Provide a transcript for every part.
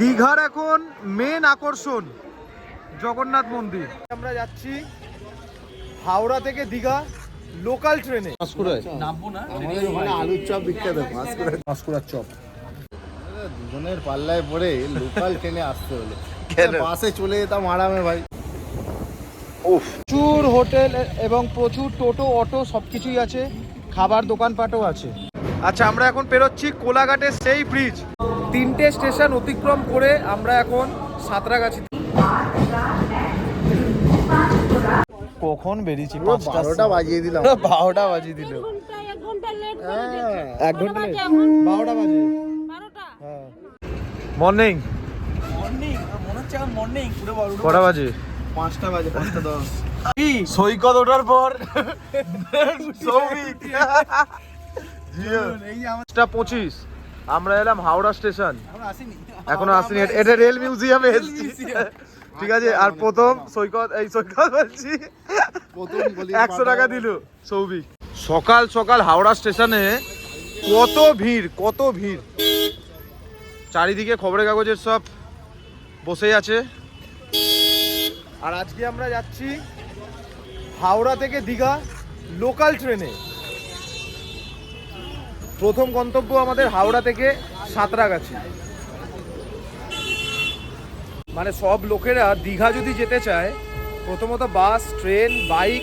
দীঘার এখন মেন আকর্ষণ জগন্নাথ মন্দির। আমরা যাচ্ছি হাওড়া থেকে দীঘা লোকাল ট্রেনে আমাদের ওখানে আলুর চপ। বিখ্যাত পাঁশকুড়া পাঁশকুড়ার চপ দুজনের পাল্লায় পড়ে লোকাল ট্রেনে আসতে হলো। বাসে চলে যেতাম আরামে ভাই। প্রচুর হোটেল এবং প্রচুর টোটো অটো সব কিছুই আছে খাবার দোকানপাটও আছে। আচ্ছা আমরা এখন পেরোচ্ছি কোলাঘাটের সেই ব্রিজ তিনটে স্টেশন অতিক্রম করে আমরা এখন সাঁতরাগাছি। কখন বেরিয়েছি? বারোটা বাজিয়ে দিলাম। বারোটা বাজিয়ে দিল। এক ঘণ্টা হ্যাঁ। গেছে এক ঘণ্টা বাজে late? এখন? বারোটা বাজে। মর্নিং কটা বাজে? পাঁচটা বাজে পাঁচটা দশ। সৈকত ওঠার পর? পঁচিশ। আমরা এলাম হাওড়া স্টেশন। এখনও আসিনি। এটা- রেল মিউজিয়ামে এসেছি। ঠিক আছে আর প্রথম সৈকত এই সৈকত বলছি। একশো টাকা দিল সৌভিক। সকাল সকাল হাওড়া স্টেশনে কত ভিড় কত ভিড়। চারিদিকে খবরের কাগজের সব বসেই আছে। আর আজকে আমরা যাচ্ছি হাওড়া থেকে দীঘা লোকাল ট্রেনে। প্রথম গন্তব্য আমাদের হাওড়া থেকে সাঁতরাগাছি। মানে সব লোকেরা দীঘা যদি যেতে চায় প্রথমত বাস ট্রেন বাইক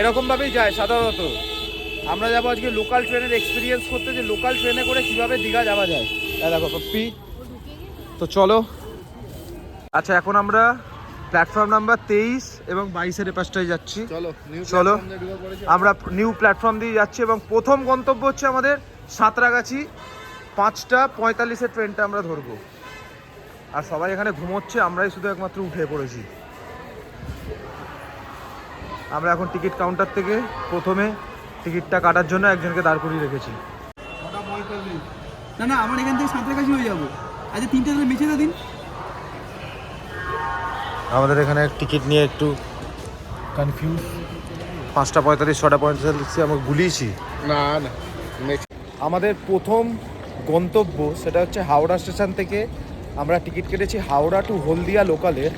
এরকমভাবেই যায় সাধারণত। আমরা যাব আজকে লোকাল ট্রেনের এক্সপিরিয়েন্স করতে যে লোকাল ট্রেনে করে কীভাবে দীঘা যাওয়া যায়। দেখো পপ্পি। তো চলো। আচ্ছা এখন আমরা প্ল্যাটফর্ম নাম্বার তেইশ এবং বাইশের এপাশটায় যাচ্ছি। চলো চলো। আমরা নিউ প্ল্যাটফর্ম দিয়ে যাচ্ছি এবং প্রথম গন্তব্য হচ্ছে আমাদের সাঁতরাগাছি পাঁচটা পঁয়তাল্লিশের ট্রেনটা আমরা ধরবো। আর সবাই এখানে ঘুমোচ্ছে আমরাই শুধু একমাত্র উঠে পড়েছি। আমরা এখন টিকিট কাউন্টার থেকে প্রথমে টিকিটটা কাটার জন্য একজনকে দাঁড় করিয়ে রেখেছি। না না আমার এখান থেকে সাঁতরা কাছে হয়ে যাব। আচ্ছা তিনটে তাহলে মেছে দিন। আমাদের এখানে টিকিট নিয়ে একটু কনফিউজ পাঁচটা পঁয়তাল্লিশ ছটা পঁয়তাল্লিশে আমরা গুলিয়েছি। না না আমাদের প্রথম গন্তব্য সেটা হচ্ছে হাওড়া স্টেশন থেকে আমরা টিকিট কেটেছি হাওড়া টু হলদিয়া লোকালের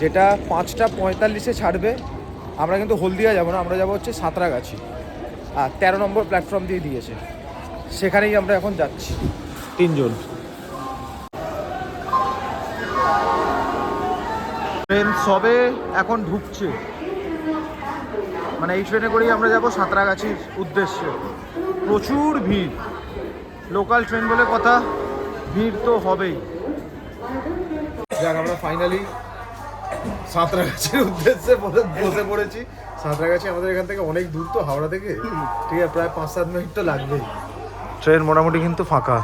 যেটা পাঁচটা পঁয়তাল্লিশে ছাড়বে। আমরা কিন্তু হলদিয়া যাব না আমরা যাব হচ্ছে সাঁতরাগাছি। আর তেরো নম্বর প্ল্যাটফর্ম দিয়ে দিয়েছে। সেখানেই আমরা এখন যাচ্ছি। তিনজন। ট্রেন সবে এখন ঢুকছে। মানে এই ট্রেনে করেই আমরা যাব সাঁতরাগাছির উদ্দেশ্যে। প্রচুর ভিড়। লোকাল ট্রেন বলে কথা ভিড় তো হবেই। যাক আমরা ফাইনালি সাঁতরাগাছির উদ্দেশ্যে বসে- বসে পড়েছি। সাঁতরাগাছি আমাদের এখান থেকে অনেক দূর তো হাওড়া থেকে। ঠিক আছে প্রায় পাঁচ সাত মিনিট তো লাগবেই। ট্রেন মোটামুটি কিন্তু ফাঁকা।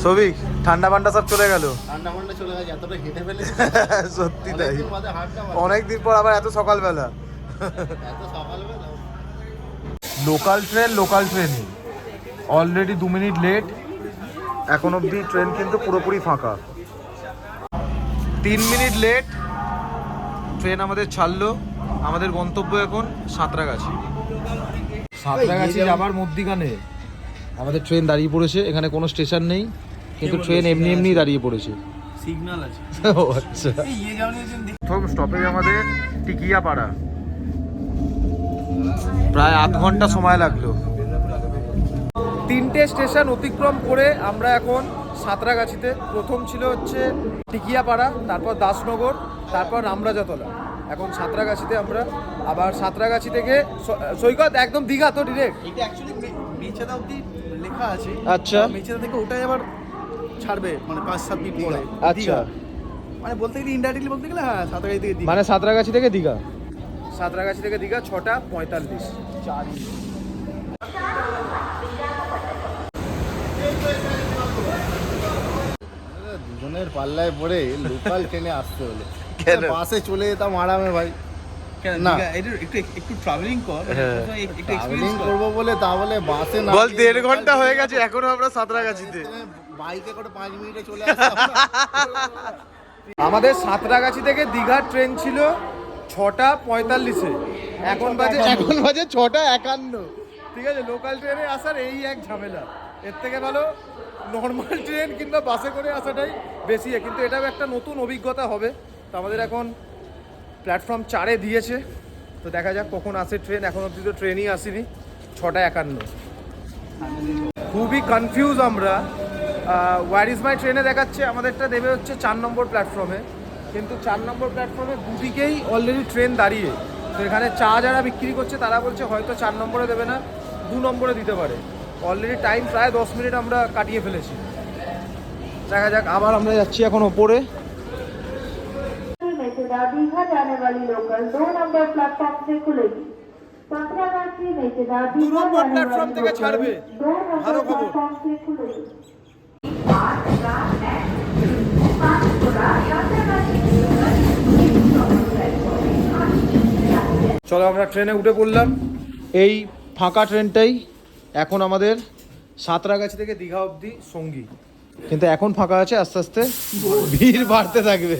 সবিক ঠান্ডা পান্ডা সব চলে গেল। ঠান্ডা ফান্ডা চলে গেছে এতটা হেঁটে ফেলেছি। সত্যি তাই। অনেক দিন পর আবার এত সকালবেলা। এত সকালবেলা? Local train local train. Already দু মিনিট লেট এখন অবধি ট্রেন কিন্তু পুরোপুরি ফাঁকা। তিন মিনিট লেট ট্রেন আমাদের ছাড়লো। আমাদের গন্তব্য এখন সাঁতরাগাছি। সাঁতরাগাছি যাবার মধ্যিখানে আমাদের ট্রেন দাঁড়িয়ে পড়েছে। এখানে কোনো স্টেশন নেই কিন্তু ট্রেন এমনি এমনি দাঁড়িয়ে পড়েছে। সিগন্যাল আছে। ও আচ্ছা। ইয়ে প্রথম স্টপেজ আমাদের টিকিয়াপাড়া। প্রায় আধ ঘণ্টা সময় লাগল। তিনটে স্টেশন অতিক্রম করে আমরা এখন সাঁতরাগাছিতে। প্রথম ছিল হচ্ছে টিকিয়াপাড়া তারপর দাসনগর তারপর রামরাজাতলা। এখন সাঁতরাগাছিতে আমরা আবার সাঁতরাগাছি থেকে সৈকত একদম দীঘা তো ডিরেক্ট এটা অ্যাকচুয়ালি মেচেদা অব্দি লেখা আছে। আচ্ছা। মেচেদা থেকে ওটাই আবার ছাড়বে মানে পাঁচ সাত মিনিট পরে। আচ্ছা। মানে বলতে গেলে ইনডাইরেক্টলি বলতে গেলে হ্যাঁ সাঁতরাগাছি থেকে মানে সাঁতরাগাছি থেকে দীঘা? সাঁতরাগাছি থেকে দীঘা ছটা পঁয়তাল্লিশ। দুজনের পাল্লায় পড়ে লোকাল ট্রেনে আসতে হলো। কেন? বাসে চলে যেতাম আরামে ভাই। না। একটু একটু ট্রাভেলিং কর। হ্যাঁ। একটু ট্রাভেলিং এক্সপিরিয়েন্স কর। করব বলে তা বলে বাসে না বল দেড় ঘণ্টা হয়ে গেছে এখনও আমরা সাঁতরাগাছিতে। বাইকে করে পাঁচ মিনিটে চলে আসতাম আমাদের সাঁতরাগাছি থেকে দীঘার ট্রেন ছিল ছটা পঁয়তাল্লিশে। এখন বাজে এখন বাজে ছটা একান্ন। ঠিক আছে লোকাল ট্রেনে আসার এই এক ঝামেলা। এর থেকে ভালো নর্মাল ট্রেন কিংবা বাসে করে আসাটাই বেশি। কিন্তু এটাও একটা নতুন অভিজ্ঞতা হবে। তো আমাদের এখন প্ল্যাটফর্ম চারে দিয়েছে। তো দেখা যাক কখন আসে ট্রেন এখন অবধি তো ট্রেনই আসেনি। ছটা একান্ন। খুবই কনফিউজ আমরা। ওয়ার ইজ মাই ট্রেনে দেখাচ্ছে। আমাদেরটা দেবে হচ্ছে চার নম্বর প্ল্যাটফর্মে কিন্তু চার নম্বর প্ল্যাটফর্মে দুদিকেই অলরেডি ট্রেন দাঁড়িয়ে তো এখানে চা যারা বিক্রি করছে তারা বলছে হয়তো চার নম্বরে দেবে না দু নম্বরে দিতে পারে অলরেডি টাইম প্রায় দশ মিনিট আমরা কাটিয়ে ফেলেছি দেখা যাক আবার আমরা যাচ্ছি এখন ওপরে मेचेदा दीघा जाने वाली लोकल दो नंबर प्लेटफॉर्म से खुलेगी संतरागाछी मेचेदा दीघा नंबर जाने प्लेटफॉर्म वाली থেকে लोकल ছাড়বে। दो ভালো नंबर খবর। प्लेटफॉर्म চলো আমরা ট্রেনে উঠে পড়লাম। এই ফাঁকা ট্রেনটাই এখন আমাদের সাঁতরাগাছি থেকে দীঘা অবধি সঙ্গী। কিন্তু এখন ফাঁকা আছে, আস্তে আস্তে ভিড় বাড়তে থাকবে।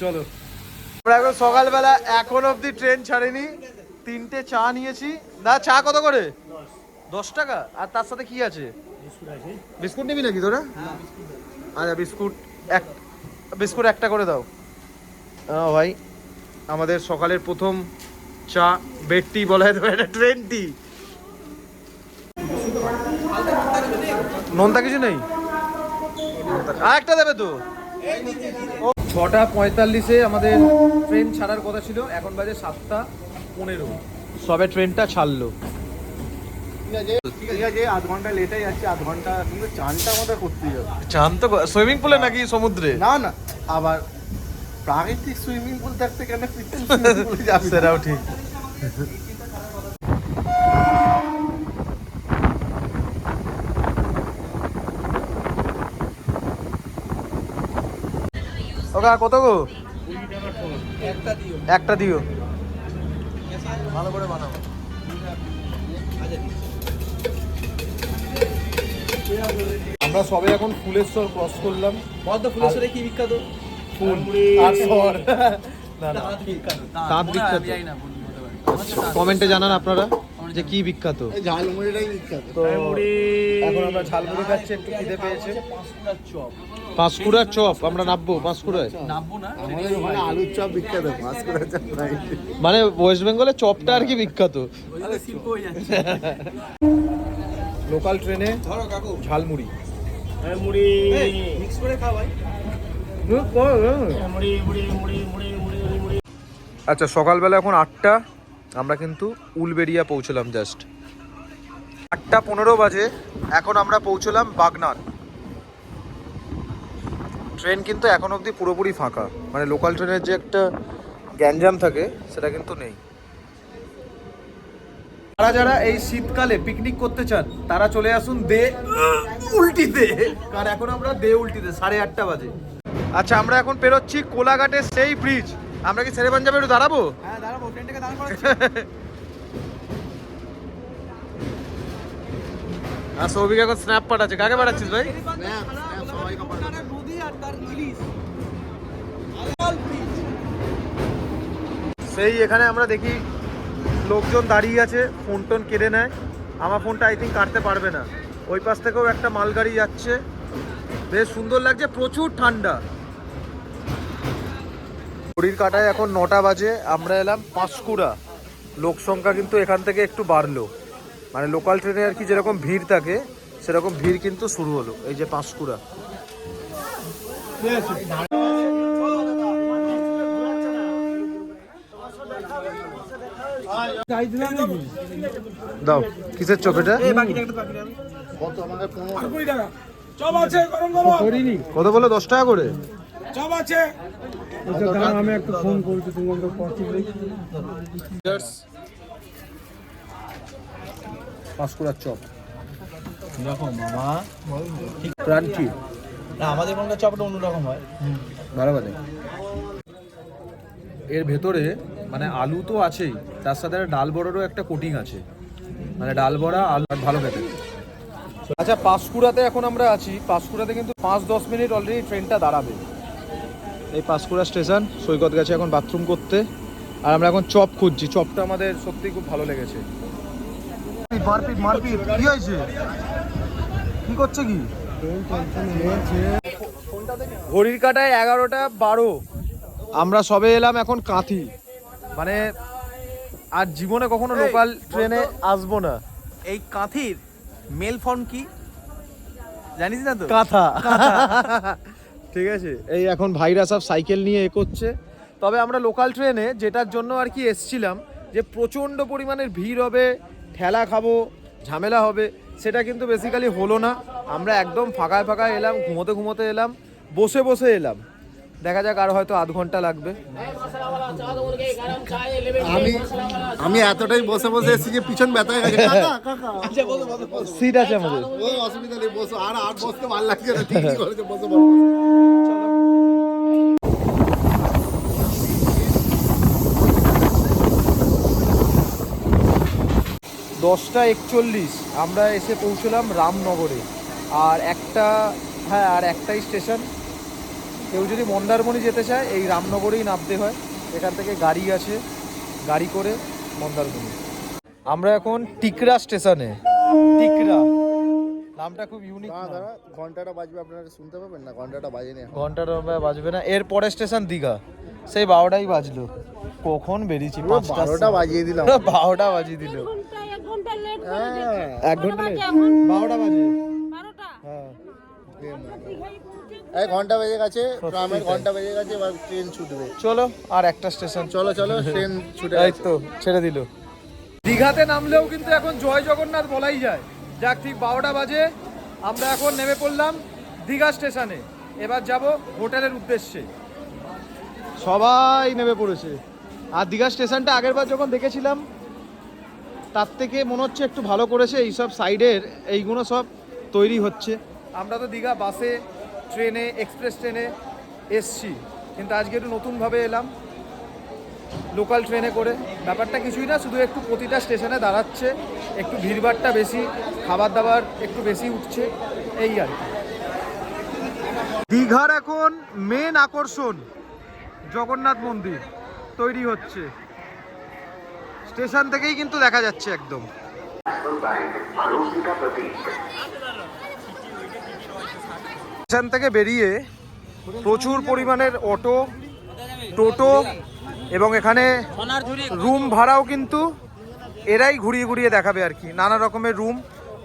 চলো। আমরা এখন সকালবেলা এখন অবধি ট্রেন ছাড়েনি। তিনটে চা নিয়েছি। না, চা কত করে? দশ টাকা? আর তার সাথে কি আছে? বিস্কুট নিবি নাকি তোরা? আচ্ছা বিস্কুট এক, বিস্কুট একটা করে দাও। ভাই, আমাদের সকালের প্রথম চা বেড টি বলা যেতে পারে এটা ট্রেন টি নোনতা কিছু নেই? আর একটা দেবে তো। ছটা পঁয়তাল্লিশে আমাদের ট্রেন ছাড়ার কথা ছিল এখন বাজে সাতটা পনেরো। সবে ট্রেনটা ছাড়লো। ঠিক আছে ঠিক আছে আধ ঘণ্টা লেটে যাচ্ছে আধ ঘণ্টা কিন্তু চানটা আমাদের করতেই হবে। চান তো সুইমিং পুলে নাকি সমুদ্রে? না না আবার প্রাকৃতিক সুইমিং পুল থাকতে কেন সেটাও ঠিক। ওকা কত গো? একটা দিও। ভালো করে বানাবো আমরা সবে এখন ফুলেশ্বর ক্রস করলাম। পদ্ম ফুলেশ্বরে কি বিখ্যাত? ফুল। আর সর না না। দাঁত বিখ্যাত। কমেন্টে জানান আপনারা যে কি বিখ্যাত। ঝালমুড়িটাই বিখ্যাত। তো এখন আমরা ঝালমুড়ি খাচ্ছি একটু খিদে পেয়েছে। পাঁশকুড়ার চপ আমরা নামবো পাঁশকুড়ায়। আলুর চপ বিখ্যাত চপ মানে ওয়েস্ট বেঙ্গলে চপটা আর কি বিখ্যাত। হয়ে লোকাল ট্রেনে ঝালমুড়ি। মিক্স করে খাওয়াই আচ্ছা সকালবেলা এখন আটটা। আমরা কিন্তু উলবেড়িয়া পৌঁছলাম জাস্ট আটটা পনেরো বাজে, এখন আমরা পৌঁছলাম বাগনান। ট্রেন কিন্তু এখন অবধি পুরোপুরি ফাঁকা। মানে লোকাল ট্রেনের যে একটা গ্যাঞ্জাম থাকে, সেটা কিন্তু নেই। যারা যারা এই শীতকালে পিকনিক করতে চান, তারা চলে আসুন দে উল্টিতে। কারণ এখন আমরা দে উল্টিতে, সাড়ে আটটা বাজে। আচ্ছা আমরা এখন পেরোচ্ছি কোলাঘাটের সেই ব্রিজ আমরা কি সেরে পাঞ্জাবে একটু দাঁড়াবো? হ্যাঁ দাঁড়াবো ট্রেনটাকে দাঁড় আর সৌভিক এখন স্ন্যাপ পাঠাচ্ছে। কাকে পাঠাচ্ছিস ভাই? সেই এখানে আমরা দেখি লোকজন দাঁড়িয়ে আছে ফোন টোন কেড়ে নেয়। আমার ফোনটা আই থিঙ্ক কাটতে পারবে না। ওই পাশ থেকেও একটা মালগাড়ি যাচ্ছে। বেশ সুন্দর লাগছে প্রচুর ঠান্ডা। ঘড়ির কাটায় এখন নটা বাজে আমরা এলাম পাঁশকুড়া। লোক সংখ্যা কিন্তু এখান থেকে একটু বাড়লো। মানে লোকাল ট্রেনে আর কি যেরকম ভিড় থাকে সেরকম ভিড় কিন্তু শুরু হলো এই যে পাঁশকুড়া। দাও কিসের চোখ এটা? কত আমাদের পনেরো চপ আছে গরম গরম। কত বলে দশ টাকা করে? চপ আছে। আমি একটু ফোন করছি তুমি পাঁশকুড়ার চপ। দেখো মামা ক্রাঞ্চি না আমাদের মনটা চপটা অন্যরকম হয়। ভালো এর ভেতরে মানে আলু তো আছেই তার সাথে ডাল বড়ারও একটা কোটিং আছে। মানে ডাল বড়া আলু ভালো খেতে। আচ্ছা পাঁশকুড়াতে এখন আমরা আছি। পাঁশকুড়াতে কিন্তু পাঁচ দশ মিনিট অলরেডি ট্রেনটা দাঁড়াবে। এই পাঁশকুড়া স্টেশন সৈকত গেছে এখন বাথরুম করতে। আর আমরা এখন চপ খুঁজছি চপটা আমাদের সত্যি খুব ভালো লেগেছে। মারপিট মারপিট কি হয়েছে? কি করছে কি? ঘড়ির কাটায় এগারোটা বারো। আমরা সবে এলাম এখন কাঁথি। মানে আর জীবনে কখনো লোকাল ট্রেনে আসব না। এই কাঁথির মেল ফর্ম কি? জানিস না তো? কাঁথা। ঠিক আছে? এই এখন ভাইরা সব সাইকেল নিয়ে এ করছে। তবে আমরা লোকাল ট্রেনে যেটার জন্য আর কি এসছিলাম, যে প্রচণ্ড পরিমাণের ভিড় হবে, ঠেলা খাব, ঝামেলা হবে, সেটা কিন্তু বেসিক্যালি হলো না। আমরা একদম ফাঁকায় ফাঁকায় এলাম, ঘুমোতে ঘুমোতে এলাম, বসে বসে এলাম। দেখা যাক আর হয়তো আধ ঘণ্টা লাগবে। আমি আমি এতটাই বসে বসে এসেছি যে পিছন ব্যথা হয়ে গেছে। কাকা কাকা। সিট আছে আমাদের। অসুবিধা নেই বসো। আর আর বসতে ভালো লাগছে না ঠিকই করেছে বসে বসো। দশটা একচল্লিশ আমরা এসে পৌঁছলাম রামনগরে। আর একটা হ্যাঁ আর একটাই স্টেশন। কেউ যদি মন্দারমণি যেতে চায় এই রামনগরেই নামতে হয়। এখান থেকে গাড়ি আছে গাড়ি করে মন্দারমণি। আমরা এখন টিকরা স্টেশনে। টিকরা। নামটা খুব ইউনিক দাঁড়া ঘন্টাটা বাজবে আপনারা শুনতে পাবেন না ঘন্টাটা বাজেনি ঘণ্টার বাজবে না এর পরের স্টেশন দীঘা। সেই বারোটাই বাজলো। কখন বেরিয়েছি? বারোটা বাজিয়ে দিলাম। বারোটা বাজিয়ে দিল। ঘণ্টা এক ঘণ্টা লেট করে এই ঘণ্টা বেজে গেছে ট্রামের ঘণ্টা বেজে গেছে এবার ট্রেন ছুটবে। চলো আর একটা স্টেশন। চলো চলো ট্রেন ছুটে এই তো ছেড়ে দিল। দীঘাতে নামলেও কিন্তু এখন জয় জগন্নাথ বলাই যায়। যাক ঠিক বারোটা বাজে আমরা এখন নেমে পড়লাম দীঘা স্টেশনে। এবার যাব হোটেলের উদ্দেশ্যে। সবাই নেমে পড়েছে। আর দীঘা স্টেশনটা আগের বার যখন দেখেছিলাম তার থেকে মনে হচ্ছে একটু ভালো করেছে এইসব সাইডের এইগুলো সব তৈরি হচ্ছে। আমরা তো দীঘা বাসে, ট্রেনে, এক্সপ্রেস ট্রেনে এসছি। কিন্তু আজকে একটু নতুনভাবে এলাম, লোকাল ট্রেনে করে। ব্যাপারটা কিছুই না, শুধু একটু প্রতিটা স্টেশনে দাঁড়াচ্ছে, একটু ভিড়ভাড়টা বেশি খাবার দাবার একটু বেশি উঠছে, এই আর দীঘার এখন মেন আকর্ষণ, জগন্নাথ মন্দির তৈরি হচ্ছে। স্টেশন থেকেই কিন্তু দেখা যাচ্ছে একদম। স্টেশন থেকে বেরিয়ে প্রচুর পরিমাণের অটো টোটো এবং এখানে রুম ভাড়াও কিন্তু এরাই ঘুরিয়ে ঘুরিয়ে দেখাবে আর কি। নানা রকমের রুম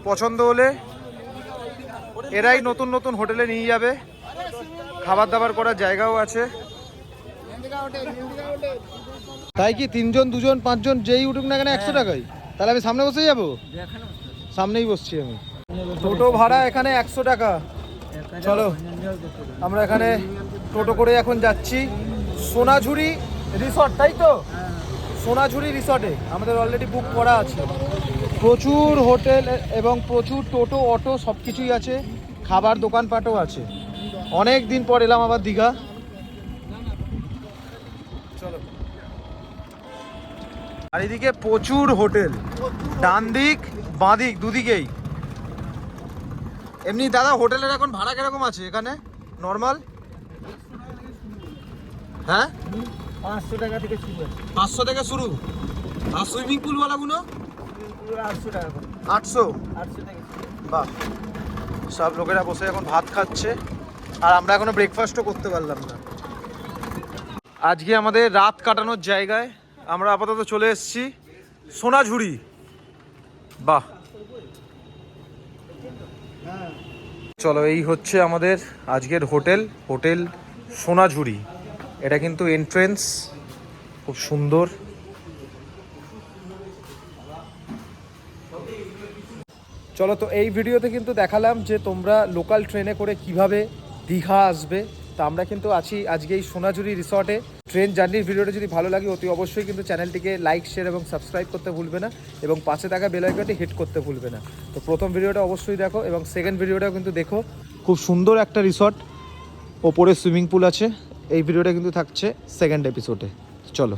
পছন্দ হলে এরাই নতুন নতুন হোটেলে নিয়ে যাবে। খাবার দাবার করার জায়গাও আছে। তাই কি তিনজন দুজন পাঁচজন যেই উঠুক না কেন একশো টাকাই তাহলে আমি সামনে বসে যাব? সামনেই বসছি আমি। টোটো ভাড়া এখানে একশো টাকা। চলো, আমরা এখানে টোটো করে এখন যাচ্ছি। সোনাঝুরি রিসর্ট তাই তো? সোনাঝুরি রিসর্টে আমাদের অলরেডি বুক করা আছে। প্রচুর হোটেল এবং প্রচুর টোটো, অটো সব কিছুই আছে। খাবার দোকানপাটও আছে। অনেক দিন পর এলাম আবার দীঘা। চলো। চারিদিকে প্রচুর হোটেল। ডান দিক, বাঁ দিক, দুদিকেই। এমনি দাদা হোটেলের এখন ভাড়া কীরকম আছে এখানে? নর্মাল হ্যাঁ? পাঁচশো টাকা থেকে শুরু পাঁচশো থেকে শুরু? আর সুইমিং পুলগুলো আটশো টাকা আটশো? আটশো টাকা বাহ। সব লোকেরা বসে এখন ভাত খাচ্ছে। আর আমরা এখনও ব্রেকফাস্টও করতে পারলাম না। আজকে আমাদের রাত কাটানোর জায়গায় আমরা আপাতত চলে এসেছি সোনাঝুরি। বাহ। চলো, এই হচ্ছে আমাদের আজকের হোটেল হোটেল সোনাঝুরি। এটা কিন্তু এন্ট্রেন্স খুব সুন্দর। চলো, তো এই ভিডিওতে কিন্তু দেখালাম যে তোমরা লোকাল ট্রেনে করে কীভাবে দীঘা আসবে। তা আমরা কিন্তু আছি আজকে এই সোনাঝুরি রিসর্টে। ট্রেন জার্নির ভিডিওটা যদি ভালো লাগে, অতি অবশ্যই কিন্তু চ্যানেলটিকে লাইক, শেয়ার এবং সাবস্ক্রাইব করতে ভুলবে না এবং পাশে থাকা বেলাইকনটি হিট করতে ভুলবে না। তো প্রথম ভিডিওটা অবশ্যই দেখো এবং সেকেন্ড ভিডিওটাও কিন্তু দেখো। খুব সুন্দর একটা রিসর্ট, ওপরে সুইমিং পুল আছে, এই ভিডিওটা কিন্তু থাকছে সেকেন্ড এপিসোডে চলো।